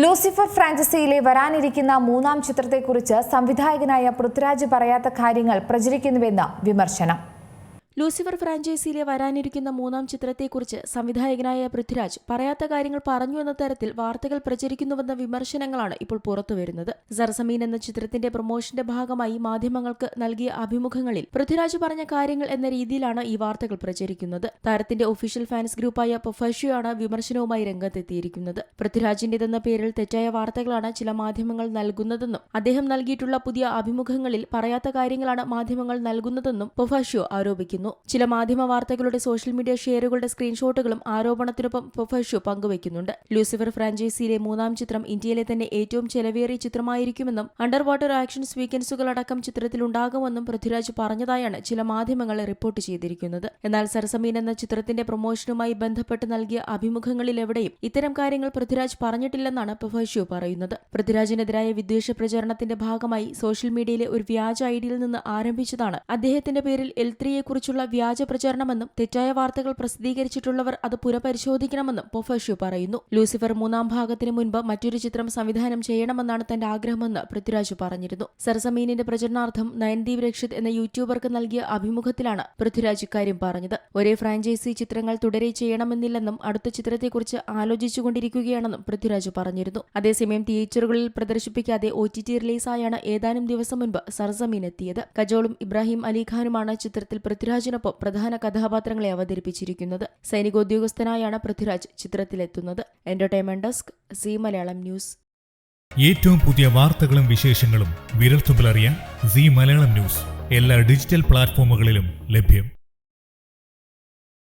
Lucifer ഫ്രാഞ്ചൈസിയിലെ വരാനിരിക്കുന്ന മൂന്നാം ചിത്രത്തെക്കുറിച്ച് സംവിധായകനായ പൃഥ്വിരാജ് പറയാത്ത കാര്യങ്ങൾ പ്രചരിക്കുന്നുവെന്ന് വിമർശനം. ലൂസിഫർ ഫ്രാഞ്ചൈസിയിലെ വരാനിരിക്കുന്ന മൂന്നാം ചിത്രത്തെക്കുറിച്ച് സംവിധായകനായ പൃഥ്വിരാജ് പറയാത്ത കാര്യങ്ങൾ പറഞ്ഞു എന്ന തരത്തിൽ വാർത്തകൾ പ്രചരിക്കുന്നുവെന്ന വിമർശനങ്ങളാണ് ഇപ്പോൾ പുറത്തുവരുന്നത്. സർസമീൻ എന്ന ചിത്രത്തിന്റെ പ്രൊമോഷന്റെ ഭാഗമായി മാധ്യമങ്ങൾക്ക് നൽകിയ അഭിമുഖങ്ങളിൽ പൃഥ്വിരാജ് പറഞ്ഞ കാര്യങ്ങൾ എന്ന രീതിയിലാണ് ഈ വാർത്തകൾ പ്രചരിക്കുന്നത്. താരത്തിന്റെ ഒഫീഷ്യൽ ഫാൻസ് ഗ്രൂപ്പായ പൊഫാഷിയാണ് വിമർശനവുമായി രംഗത്തെത്തിയിരിക്കുന്നത്. പൃഥ്വിരാജിന്റേതെന്ന പേരിൽ തെറ്റായ വാർത്തകളാണ് ചില മാധ്യമങ്ങൾ നൽകുന്നതെന്നും അദ്ദേഹം നൽകിയിട്ടുള്ള പുതിയ അഭിമുഖങ്ങളിൽ പറയാത്ത കാര്യങ്ങളാണ് മാധ്യമങ്ങൾ നൽകുന്നതെന്നും പൊഫാഷിയോ ആരോപിക്കുന്നു. ചില മാധ്യമ വാർത്തകളുടെ സോഷ്യൽ മീഡിയ ഷെയറുകളുടെ സ്ക്രീൻഷോട്ടുകളും ആരോപണത്തിനൊപ്പം പൊഫഷു പങ്കുവയ്ക്കുന്നുണ്ട് ലൂസിഫർ ഫ്രാഞ്ചൈസിയിലെ മൂന്നാം ചിത്രം ഇന്ത്യയിലെ തന്നെ ഏറ്റവും ചെലവേറിയ ചിത്രമായിരിക്കുമെന്നും അണ്ടർ വാട്ടർ ആക്ഷൻ അടക്കം ചിത്രത്തിലുണ്ടാകുമെന്നും പൃഥ്വിരാജ് പറഞ്ഞതായാണ് ചില മാധ്യമങ്ങൾ റിപ്പോർട്ട് ചെയ്തിരിക്കുന്നത്. എന്നാൽ സർസമീൻ എന്ന ചിത്രത്തിന്റെ പ്രൊമോഷനുമായി ബന്ധപ്പെട്ട് നൽകിയ അഭിമുഖങ്ങളിലെവിടെയും ഇത്തരം കാര്യങ്ങൾ പൃഥ്വിരാജ് പറഞ്ഞിട്ടില്ലെന്നാണ് പൊഫഷു പറയുന്നത്. പൃഥ്വിരാജിനെതിരായ വിദ്വേഷ പ്രചരണത്തിന്റെ ഭാഗമായി സോഷ്യൽ മീഡിയയിലെ ഒരു വ്യാജ ഐഡിയിൽ നിന്ന് ആരംഭിച്ചതാണ് അദ്ദേഹത്തിന്റെ പേരിൽ എൽ ത്രീയെക്കുറിച്ചുള്ള വ്യാജ പ്രചരണമെന്നും തെറ്റായ വാർത്തകൾ പ്രസിദ്ധീകരിച്ചിട്ടുള്ളവർ അത് പുനഃപരിശോധിക്കണമെന്നും പൊഫാഷിയോ പറയുന്നു. ലൂസിഫർ മൂന്നാം ഭാഗത്തിന് മുൻപ് മറ്റൊരു ചിത്രം സംവിധാനം ചെയ്യണമെന്നാണ് തന്റെ ആഗ്രഹമെന്ന് പൃഥ്വിരാജ് പറഞ്ഞിരുന്നു. സർസമീനിന്റെ പ്രചരണാർത്ഥം നയൻദീപ് രക്ഷിത് എന്ന യൂട്യൂബർക്ക് നൽകിയ അഭിമുഖത്തിലാണ് പൃഥ്വിരാജ് ഇക്കാര്യം പറഞ്ഞത്. ഒരേ ഫ്രാഞ്ചൈസി ചിത്രങ്ങൾ തുടരെ ചെയ്യണമെന്നില്ലെന്നും അടുത്ത ചിത്രത്തെക്കുറിച്ച് ആലോചിച്ചുകൊണ്ടിരിക്കുകയാണെന്നും പൃഥ്വിരാജ് പറഞ്ഞിരുന്നു. അതേസമയം തിയേറ്ററുകളിൽ പ്രദർശിപ്പിക്കാതെ ഒ ടി ടി റിലീസായാണ് ഏതാനും ദിവസം മുൻപ് സർസമീൻ എത്തിയത്. കജോളും ഇബ്രാഹിം അലിഖാനുമാണ് ചിത്രത്തിൽ പൃഥ്വിരാജിനൊപ്പം പ്രധാന കഥാപാത്രങ്ങളെ അവതരിപ്പിച്ചിരിക്കുന്നത് സൈനികോദ്യോഗസ്ഥനായാണ് Prithviraj ചിത്രത്തിലെത്തുന്നത്. Entertainment desk Zee Malayalam news ഏറ്റവും പുതിയ വാർത്തകളും വിശേഷങ്ങളും വിരൽത്തുമ്പിലറിയാൻ സി മലയാളം ന്യൂസ് എല്ലാ ഡിജിറ്റൽ പ്ലാറ്റ്ഫോമുകളിലും ലഭ്യം.